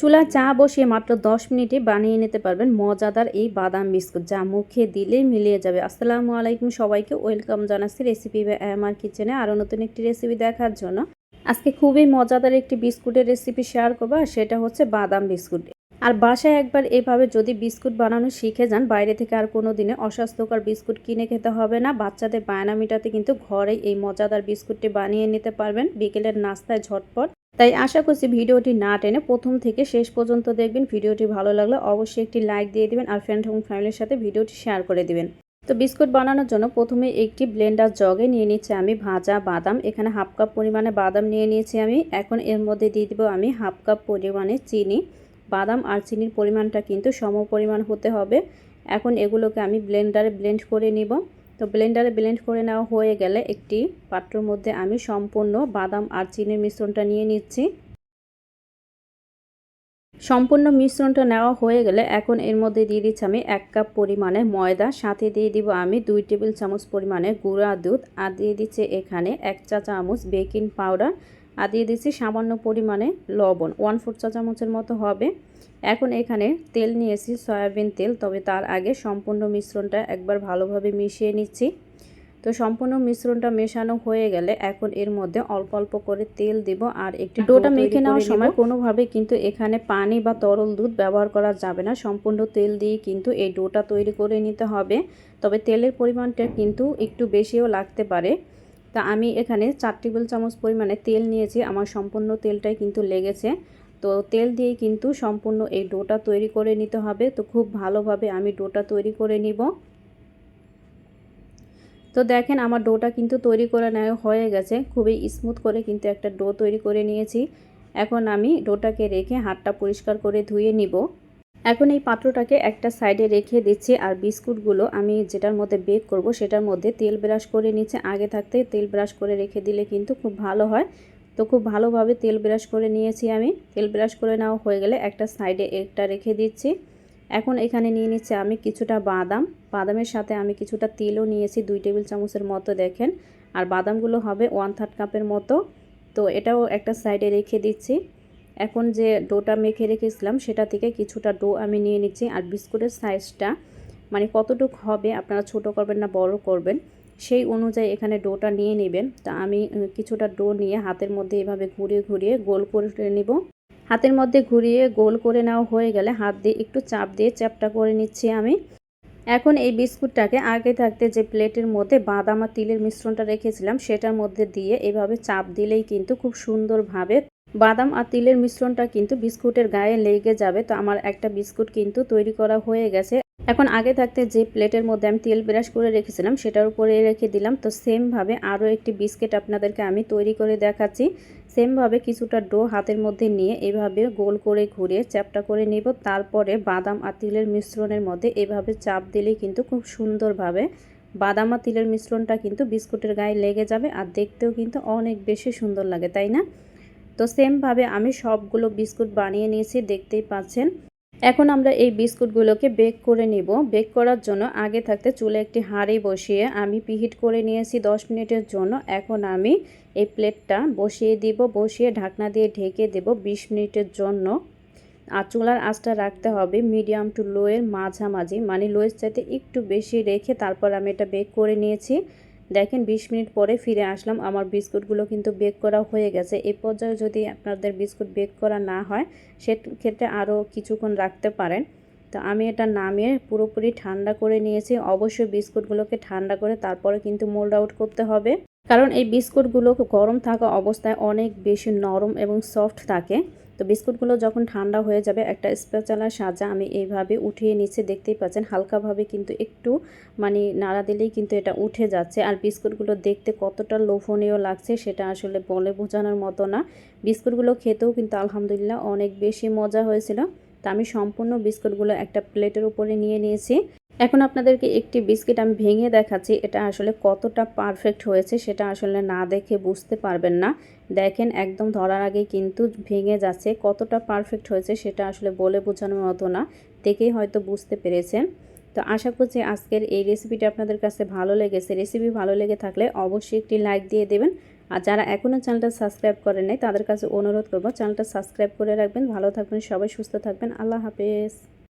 চুলা চা বসিয়ে মাত্র 10 মিনিটে বানিয়ে নিতে পারবেন মজাদার এই বাদাম বিস্কুট, যা মুখে দিলেই মিলিয়ে যাবে। আসসালামু আলাইকুম সবাইকে, ওয়েলকাম জানাচ্ছি রেসিপি আমার কিচেনে আরও নতুন একটি রেসিপি দেখার জন্য। আজকে খুবই মজাদার একটি বিস্কুটের রেসিপি শেয়ার করব, আর সেটা হচ্ছে বাদাম বিস্কুট। আর বাসায় একবার এভাবে যদি বিস্কুট বানানো শিখে যান, বাইরে থেকে আর কোনো দিনে অস্বাস্থ্যকর বিস্কুট কিনে খেতে হবে না। বাচ্চাদের বায়না মিটাতে কিন্তু ঘরেই এই মজাদার বিস্কুটটি বানিয়ে নিতে পারবেন। বিকেলের নাস্তায় ঝটপট তাই আশা করছি ভিডিওটি না টেনে প্রথম থেকে শেষ পর্যন্ত দেখবেন। ভিডিওটি ভালো লাগলে অবশ্যই একটি লাইক দিয়ে দিবেন আর ফ্রেন্ড এবং ফ্যামিলির সাথে ভিডিওটি শেয়ার করে দিবেন। তো বিস্কুট বানানোর জন্য প্রথমে একটি ব্লেন্ডার জগে নিয়ে নিচ্ছি আমি ভাজা বাদাম। এখানে হাফ কাপ পরিমাণে বাদাম নিয়ে নিয়েছি আমি। এখন এর মধ্যে দিয়ে দিব আমি হাফ কাপ পরিমাণে চিনি। বাদাম আর চিনির পরিমাণটা কিন্তু সম পরিমাণ হতে হবে। এখন এগুলোকে আমি ব্লেন্ডারে ব্লেন্ড করে নিব। তো ব্লেন্ডারে ব্লেন্ড করে নেওয়া হয়ে গেলে একটি পাত্রের মধ্যে আমি সম্পূর্ণ বাদাম আর চিনির মিশ্রণটা নিয়ে নিচ্ছি। সম্পূর্ণ মিশ্রণটা নেওয়া হয়ে গেলে এখন এর মধ্যে দিয়ে দিচ্ছি আমি এক কাপ পরিমাণে ময়দা, সাথে দিয়ে দিব আমি দুই টেবিল চামচ পরিমাণে গুঁড়া দুধ, আর দিয়ে দিচ্ছে এখানে এক চা চামচ বেকিং পাউডার আর দিয়ে দিচ্ছি সামান্য পরিমাণে লবণ। ওয়ান ফোর চা চামচের মতো হবে। এখন এখানে তেল নিয়েছি সয়াবিন তেল তবে তার আগে সম্পূর্ণ মিশ্রণটা একবার ভালোভাবে মিশিয়ে নিচ্ছি। তো সম্পূর্ণ মিশ্রণটা মেশানো হয়ে গেলে এখন এর মধ্যে অল্প অল্প করে তেল দিব আর একটি ডোটা মেখে নেওয়ার সময় কোনোভাবে কিন্তু এখানে পানি বা তরল দুধ ব্যবহার করা যাবে না। সম্পূর্ণ তেল দিয়ে কিন্তু এই ডোটা তৈরি করে নিতে হবে। তবে তেলের পরিমাণটা কিন্তু একটু বেশিও লাগতে পারে। তা আমি এখানে চার টেবিল চামচ পরিমাণে তেল নিয়েছি। আমার সম্পূর্ণ তেলটাই কিন্তু লেগেছে। তো তেল দিয়ে কিন্তু সম্পূর্ণ এই ডোটা তৈরি করে নিতে হবে। তো খুব ভালোভাবে আমি ডোটা তৈরি করে নিব। তো দেখেন আমার ডোটা কিন্তু তৈরি করে নেওয়া হয়ে গেছে। খুবই স্মুথ করে কিন্তু একটা ডো তৈরি করে নিয়েছি। এখন আমি ডোটাকে রেখে হাতটা পরিষ্কার করে ধুয়ে নিব। এখন এই পাত্রটাকে একটা সাইডে রেখে দিচ্ছি আর বিস্কুটগুলো আমি যেটার মধ্যে বেক করব সেটার মধ্যে তেল ব্রাশ করে নিচ্ছে। আগে থাকতে তেল ব্রাশ করে রেখে দিলে কিন্তু খুব ভালো হয়। তো খুব ভালোভাবে তেল ব্রাশ করে নিয়েছি আমি। তেল ব্রাশ করে নেওয়া হয়ে গেলে একটা সাইডে একটা রেখে দিচ্ছি। এখন এখানে নিয়ে নিচ্ছে আমি কিছুটা বাদাম। বাদামের সাথে আমি কিছুটা তেলও নিয়েছি, দুই টেবিল চামচের মতো দেখেন। আর বাদামগুলো হবে ওয়ান থার্ড কাপের মতো। তো এটাও একটা সাইডে রেখে দিচ্ছি। এখন যে ডোটা মেখে রেখেছিলাম, সেটা থেকে কিছুটা ডো আমি নিয়ে নিচ্ছি। আর বিস্কুটের সাইজটা মানে কতটুক হবে আপনারা ছোট করবেন না, বড় করবেন, সেই অনুযায়ী এখানে ডোটা নিয়ে নেবেন। তা আমি কিছুটা ডো নিয়ে হাতের মধ্যে এভাবে ঘুরিয়ে ঘুরিয়ে গোল করে নেব। হাতের মধ্যে ঘুরিয়ে গোল করে নেওয়া হয়ে গেলে হাত দিয়ে একটু চাপ দিয়ে চ্যাপটা করে নিচ্ছি আমি। এখন এই বিস্কুটটাকে আগে থাকতে যে প্লেটের মধ্যে বাদাম আর তিলের মিশ্রণটা রেখেছিলাম, সেটার মধ্যে দিয়ে এভাবে চাপ দিলেই কিন্তু খুব সুন্দরভাবে বাদাম আর তিলের মিশ্রণটা কিন্তু বিস্কুটের গায়ে লেগে যাবে। তো আমার একটা বিস্কুট কিন্তু তৈরি করা হয়ে গেছে। এখন আগে থাকতে যে প্লেটের মধ্যে আমি তেল ব্রাশ করে রেখেছিলাম, সেটার উপরে রেখে দিলাম। তো সেমভাবে আরও একটি বিস্কিট আপনাদেরকে আমি তৈরি করে দেখাচ্ছি। সেমভাবে কিছুটা ডো হাতের মধ্যে নিয়ে এভাবে গোল করে ঘুরিয়ে চ্যাপটা করে নিব। তারপরে বাদাম আর তিলের মিশ্রণের মধ্যে এভাবে চাপ দিলেই কিন্তু খুব সুন্দরভাবে বাদাম আর তিলের মিশ্রণটা কিন্তু বিস্কুটের গায়ে লেগে যাবে। আর দেখতেও কিন্তু অনেক বেশি সুন্দর লাগে, তাই না? তো সেমভাবে আমি সবগুলো বিস্কুট বানিয়ে নিয়েছি, দেখতেই পাচ্ছেন। এখন আমরা এই বিস্কুটগুলোকে বেক করে নিব। বেক করার জন্য আগে থাকতে চুলে একটি হাঁড়ি বসিয়ে আমি পিহিট করে নিয়েছি 10 মিনিটের জন্য। এখন আমি এই প্লেটটা বসিয়ে দিব, বসিয়ে ঢাকনা দিয়ে ঢেকে দেব 20 মিনিটের জন্য। আর চুলার আঁচটা রাখতে হবে মিডিয়াম টু লোয়ের মাঝামাঝি মানে লোয়ের চাইতে একটু বেশি রেখে তারপর আমি এটা বেক করে নিয়েছি। দেখেন ২০ মিনিট পরে ফিরে আসলাম। আমার বিস্কুটগুলো কিন্তু বেক করা হয়ে গেছে। এ পর্যায়ে যদি আপনাদের বিস্কুট বেক করা না হয়, সেক্ষেত্রে আরও কিছুক্ষণ রাখতে পারেন। তো আমি এটা নামিয়ে পুরোপুরি ঠান্ডা করে নিয়েছি। অবশ্যই বিস্কুটগুলোকে ঠান্ডা করে তারপরে কিন্তু মোল্ড আউট করতে হবে। কারণ এই বিস্কুটগুলো গরম থাকা অবস্থায় অনেক বেশি নরম এবং সফট থাকে। তো বিস্কুটগুলো যখন ঠান্ডা হয়ে যাবে, একটা স্পেচালার সাজা আমি এইভাবে উঠিয়ে নিচ্ছে দেখতেই পাচ্ছেন। হালকাভাবে কিন্তু একটু মানে নাড়া দিলেই কিন্তু এটা উঠে যাচ্ছে। আর বিস্কুটগুলো দেখতে কতটা লোভনীয় লাগছে সেটা আসলে বলে বোঝানোর মতো না। বিস্কুটগুলো খেতেও কিন্তু আলহামদুলিল্লাহ অনেক বেশি মজা হয়েছিল। তা আমি সম্পূর্ণ বিস্কুটগুলো একটা প্লেটের উপরে নিয়ে নিয়েছি। এখন আপনাদেরকে একটি বিস্কিট আমি ভেঙে দেখাচ্ছি, এটা আসলে কতটা পারফেক্ট হয়েছে সেটা আসলে না দেখে বুঝতে পারবেন না। দেখেন, একদম ধরার আগে কিন্তু ভেঙে যাচ্ছে, কতটা পারফেক্ট হয়েছে সেটা আসলে বলে বোঝানোর মতো না, দেখেই হয়তো বুঝতে পেরেছেন। তো আশা করছি আজকের এই রেসিপিটা আপনাদের কাছে ভালো লেগেছে। রেসিপি ভালো লেগে থাকলে অবশ্যই একটি লাইক দিয়ে দেবেন। আর যারা এখনও চ্যানেলটা সাবস্ক্রাইব করেন নাই, তাদের কাছে অনুরোধ করব চ্যানেলটা সাবস্ক্রাইব করে রাখবেন। ভালো থাকবেন, সবাই সুস্থ থাকবেন। আল্লাহ হাফেজ।